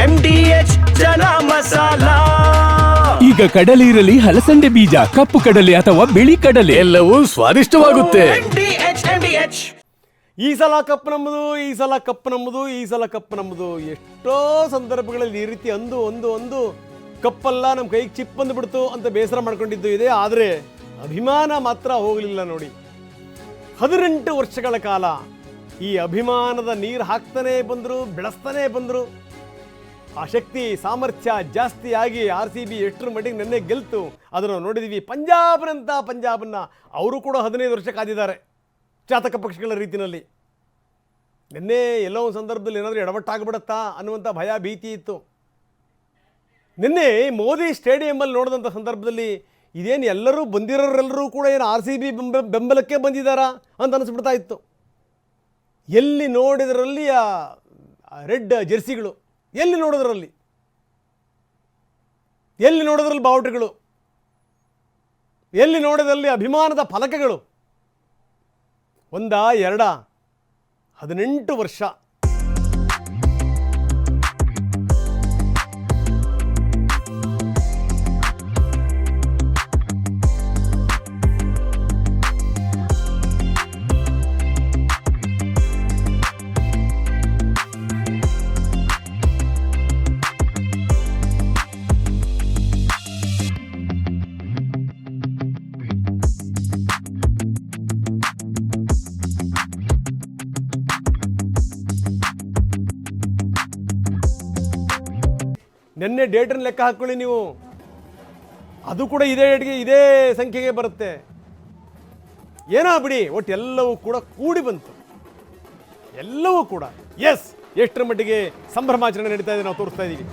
M D H chana masala. ಈಗ ಕಡಲೆ ಇರಲಿ ಹಲಸಂಡೆ ಬೀಜ ಕಪ್ಪು ಕಡಲೆ ಅಥವಾ ಬಿಳಿ ಕಡಲೆ. ಎಲ್ಲವೂ ಸ್ವಾದಿಷ್ಟವಾಗುತ್ತೆ. M D H M D H ಈ ಸಲ ಕಪ್ಪು ನಂಬುದು ಈ ಸಲ ಕಪ್ಪು ನಂಬುದು ಈ ಸಲ ಕಪ್ಪು ನಂಬುದು ಎಷ್ಟೋ ಸಂದರ್ಭಗಳಲ್ಲಿ ಈ ರೀತಿ ಅಂದು ಒಂದು ಒಂದು ಕಪ್ಪಲ್ಲ ನಮ್ಮ ಕೈಗೆ ಚಿಪ್ ಬಂದುಬಿಡ್ತು ಅಂತ ಬೇಸರ ಮಾಡ್ಕೊಂಡಿದ್ದು ಇದೆ. ಆದರೆ ಅಭಿಮಾನ ಮಾತ್ರ ಹೋಗಲಿಲ್ಲ ನೋಡಿ. ಹದಿನೆಂಟು ವರ್ಷಗಳ ಕಾಲ ಈ ಅಭಿಮಾನದ ನೀರು ಹಾಕ್ತಾನೇ ಬಂದರು ಬೆಳೆಸ್ತಾನೇ ಬಂದರು. ಆ ಶಕ್ತಿ, ಸಾಮರ್ಥ್ಯ ಜಾಸ್ತಿಯಾಗಿ ಆರ್ ಸಿ ಬಿ ಎಷ್ಟರ ಮಟ್ಟಿಗೆ ನೆನ್ನೆ ಗೆಲ್ತು, ಅದನ್ನು ನೋಡಿದೀವಿ. ಪಂಜಾಬ್ನಂಥ ಪಂಜಾಬನ್ನ ಅವರು ಕೂಡ ಹದಿನೈದು ವರ್ಷ ಕಾದಿದ್ದಾರೆ ಚಾತಕ ಪಕ್ಷಗಳ ರೀತಿಯಲ್ಲಿ. ನಿನ್ನೆ ಎಲ್ಲೋ ಸಂದರ್ಭದಲ್ಲಿ ಏನಾದರೂ ಎಡವಟ್ಟಾಗ್ಬಿಡತ್ತಾ ಅನ್ನುವಂಥ ಭಯ, ಭೀತಿ ಇತ್ತು. ನಿನ್ನೆ ಮೋದಿ ಸ್ಟೇಡಿಯಮಲ್ಲಿ ನೋಡಿದಂಥ ಸಂದರ್ಭದಲ್ಲಿ ಇದೇನು ಎಲ್ಲರೂ ಬಂದಿರೋರೆಲ್ಲರೂ ಕೂಡ ಏನು ಆರ್ ಸಿ ಬಿ ಬೆಂಬ, ಬೆಂಬಲಕ್ಕೆ ಬಂದಿದ್ದಾರಾ ಅಂತ ಅನಿಸ್ಬಿಡ್ತಾ ಇತ್ತು. ಎಲ್ಲಿ ನೋಡಿದರಲ್ಲಿ ಆ ರೆಡ್ ಜೆರ್ಸಿಗಳು. ಎಲ್ಲಿ ನೋಡಿದ್ರಲ್ಲಿ? ಎಲ್ಲಿ ನೋಡಿದ್ರಲ್ಲಿ ಬಾವುಟಗಳು? ಎಲ್ಲಿ ನೋಡಿದಲ್ಲಿ ಅಭಿಮಾನದ ಫಲಕಗಳು? ಒಂದ ಎರಡ? ಹದಿನೆಂಟು ವರ್ಷ. ನಿನ್ನೆ ಡೇಟನ್ನು ಲೆಕ್ಕ ಹಾಕ್ಕೊಳ್ಳಿ ನೀವು. ಅದು ಕೂಡ ಇದೇ ಡೇಟ್ಗೆ ಇದೇ ಸಂಖ್ಯೆಗೆ ಬರುತ್ತೆ. ಏನೋ ಬಿಡಿ, ಒಟ್ಟು ಎಲ್ಲವೂ ಕೂಡ ಕೂಡಿ ಬಂತು. ಎಲ್ಲವೂ ಕೂಡ. ಎಸ್ ಎಷ್ಟರ ಮಟ್ಟಿಗೆ ಸಂಭ್ರಮಾಚರಣೆ ನಡೀತಾ ಇದೆ ನಾವು ತೋರಿಸ್ತಾ ಇದ್ದೀವಿ.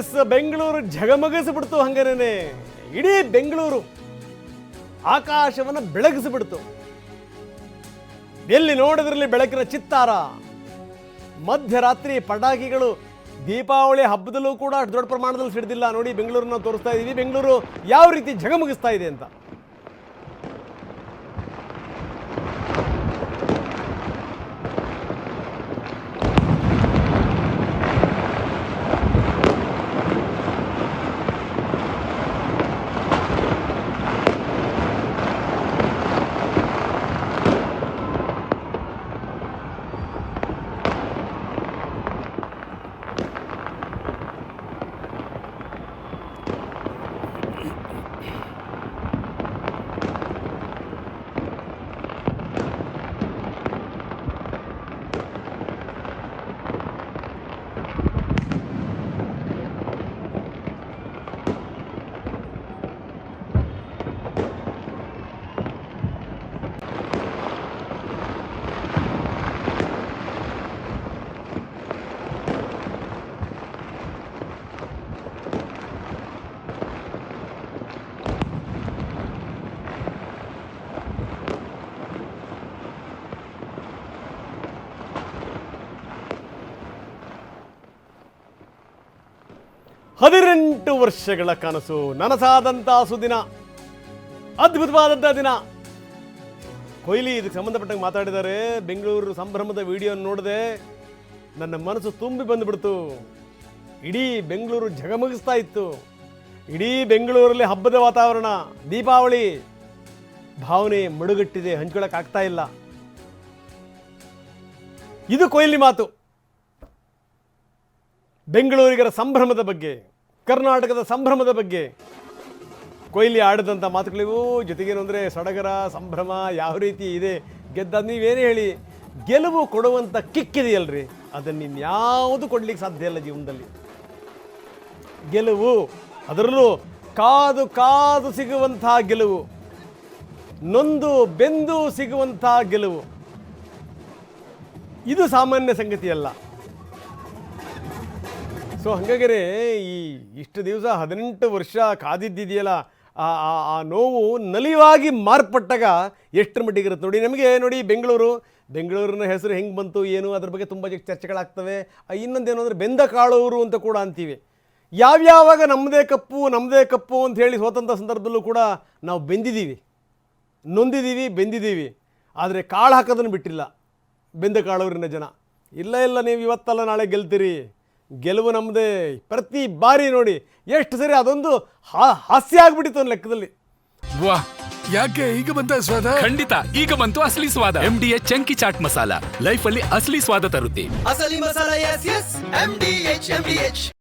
ಎಸ್ ಬೆಂಗಳೂರು ಝಗಮಗಿಸ್ಬಿಡ್ತು ಹಂಗೇನೆ. ಇಡೀ ಬೆಂಗಳೂರು ಆಕಾಶವನ್ನು ಬೆಳಗಿಸಿಬಿಡ್ತು. ಎಲ್ಲಿ ನೋಡಿದ್ರಲ್ಲಿ ಬೆಳಕಿನ ಚಿತ್ತಾರ? ಮಧ್ಯರಾತ್ರಿ ಪಟಾಕಿಗಳು ದೀಪಾವಳಿ ಹಬ್ಬದಲ್ಲೂ ಕೂಡ ಅಷ್ಟು ದೊಡ್ಡ ಪ್ರಮಾಣದಲ್ಲಿ ಸಿಡಿದಿಲ್ಲ. ನೋಡಿ ಬೆಂಗಳೂರನ್ನ ತೋರಿಸ್ತಾ ಇದ್ದೀವಿ ಬೆಂಗಳೂರು ಯಾವ ರೀತಿ ಜಗಮಗಿಸ್ತಾ ಇದೆ ಅಂತ. ಹದಿನೆಂಟು ವರ್ಷಗಳ ಕನಸು. ನನಸಾದಂಥ ಸುದಿನ ಅದ್ಭುತವಾದಂಥ ದಿನ. ಕೊಹ್ಲಿ ಇದಕ್ಕೆ ಸಂಬಂಧಪಟ್ಟಂಗೆ ಮಾತಾಡಿದ್ದಾರೆ. ಬೆಂಗಳೂರು ಸಂಭ್ರಮದ ವಿಡಿಯೋ ನೋಡಿದೆ ನನ್ನ ಮನಸ್ಸು ತುಂಬಿ ಬಂದುಬಿಡ್ತು. ಇಡೀ ಬೆಂಗಳೂರು ಝಗಮಗಿಸ್ತಾ ಇತ್ತು. ಇಡೀ ಬೆಂಗಳೂರಲ್ಲಿ ಹಬ್ಬದ ವಾತಾವರಣ, ದೀಪಾವಳಿ. ಭಾವನೆ ಮಡುಗಟ್ಟಿದೆ ಹಂಚ್ಕೊಳ್ಳೋಕ್ಕಾಗ್ತಾ ಇಲ್ಲ. ಇದು ಕೊಹ್ಲಿ ಮಾತು. ಬೆಂಗಳೂರಿಗರ ಸಂಭ್ರಮದ ಬಗ್ಗೆ, ಕರ್ನಾಟಕದ ಸಂಭ್ರಮದ ಬಗ್ಗೆ ಕೊಹ್ಲಿ ಆಡಿದಂಥ ಮಾತುಗಳಿವು ಜೊತೆಗೇನು ಅಂದರೆ ಸಡಗರ, ಸಂಭ್ರಮ ಯಾವ ರೀತಿ ಇದೆ ಗೆದ್ದ ನೀವೇನೇ ಹೇಳಿ, ಗೆಲುವು ಕೊಡುವಂಥ ಕಿಕ್ಕಿದೆಯಲ್ರಿ ಅದನ್ನು ಇನ್ಯಾವುದು ಕೊಡ್ಲಿಕ್ಕೆ ಸಾಧ್ಯ ಇಲ್ಲ ಜೀವನದಲ್ಲಿ. ಗೆಲುವು, ಅದರಲ್ಲೂ ಕಾದು ಕಾದು ಸಿಗುವಂಥ ಗೆಲುವು, ನೊಂದು ಬೆಂದು ಸಿಗುವಂಥ ಗೆಲುವು. ಇದು ಸಾಮಾನ್ಯ ಸಂಗತಿಯಲ್ಲ. ಸೊ ಹಾಗಾಗಿರೆ ಈ ಇಷ್ಟು ದಿವಸ ಹದಿನೆಂಟು ವರ್ಷ ಕಾದಿದ್ದಿದೆಯಲ್ಲ, ಆ, ಆ- ನೋವು ನಲಿವಾಗಿ ಮಾರ್ಪಟ್ಟಾಗ ಎಷ್ಟರ ಮಟ್ಟಿಗೆ ಇರುತ್ತೆ ನೋಡಿ, ನಮಗೆ ನೋಡಿ ಬೆಂಗಳೂರು, ಬೆಂಗಳೂರಿನ ಹೆಸರು ಹೆಂಗೆ ಬಂತು, ಏನು, ಅದ್ರ ಬಗ್ಗೆ ತುಂಬ ಚರ್ಚೆಗಳಾಗ್ತವೆ. ಇನ್ನೊಂದೇನು ಅಂದರೆ ಬೆಂದ ಕಾಳೂರು ಅಂತ ಕೂಡ ಅಂತೀವಿ. ಯಾವ್ಯಾವಾಗ ನಮ್ಮದೇ ಕಪ್ಪು ನಮ್ಮದೇ ಕಪ್ಪು ಅಂತ ಹೇಳಿ ಸ್ವತಂತ್ರ ಸಂದರ್ಭದಲ್ಲೂ ಕೂಡ ನಾವು ಬೆಂದಿದ್ದೀವಿ. ನೊಂದಿದ್ದೀವಿ, ಬೆಂದಿದ್ದೀವಿ. ಆದರೆ ಕಾಳು ಹಾಕೋದನ್ನು ಬಿಟ್ಟಿಲ್ಲ ಬೆಂದ ಕಾಳೂರಿನ ಜನ. ಇಲ್ಲ ಇಲ್ಲ, ನೀವು ಇವತ್ತಲ್ಲ ನಾಳೆ ಗೆಲ್ತೀರಿ. ಗೆಲುವು ನಮ್ಮದೇ ಪ್ರತಿ ಬಾರಿ ನೋಡಿ ಎಷ್ಟು ಸರಿ ಅದೊಂದು ಹಾ- ಹಾಸ್ಯ ಆಗ್ಬಿಟ್ಟಿತ್ತು ಒಂದು ಲೆಕ್ಕದಲ್ಲಿ. ವಾ ಯಾಕೆ ಈಗ ಬಂತ ಸ್ವಾದ? ಖಂಡಿತ ಈಗ ಬಂತು ಅಸಲಿ ಸ್ವಾದ. M D H chunky chaat masala. Life ಅಲ್ಲಿ ಅಸಲಿ ಸ್ವಾದ ತರುತ್ತೆ. ಅಸಲಿ masala S S M D H M D H